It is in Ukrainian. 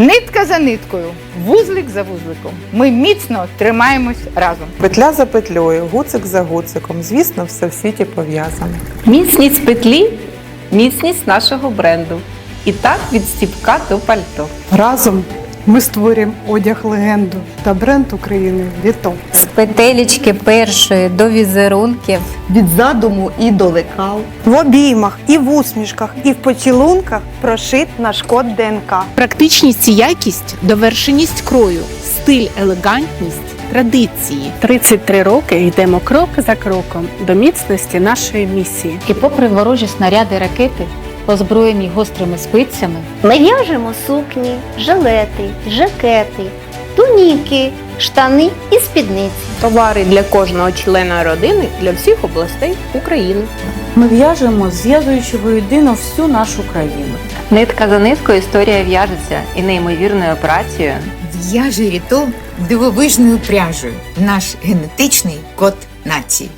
Нитка за ниткою, вузлик за вузликом. Ми міцно тримаємось разом. Петля за петлею, гуцик за гуциком. Звісно, все в світі пов'язане. Міцність петлі міцність нашого бренду. І так від стіпка до пальто. Разом ми створюємо одяг легенду та бренд України Віто. З петелечки першої до візерунків. від задуму і до лекал. В обіймах, і в усмішках, і в поцілунках прошит наш код ДНК. Практичність і якість, довершеність крою, стиль, елегантність, традиції. 33 роки йдемо крок за кроком до міцності нашої місії. І попри ворожі снаряди ракети, озброєні гострими спицями, Ми в'яжемо сукні, жилети, жакети, туніки, штани і спідниці. Товари для кожного члена родини для всіх областей України. Ми в'яжемо, зв'язуючи воєдино всю нашу країну. Нитка за ниткою історія в'яжеться і неймовірною працею В'яже Віто дивовижною пряжею. Наш генетичний код нації.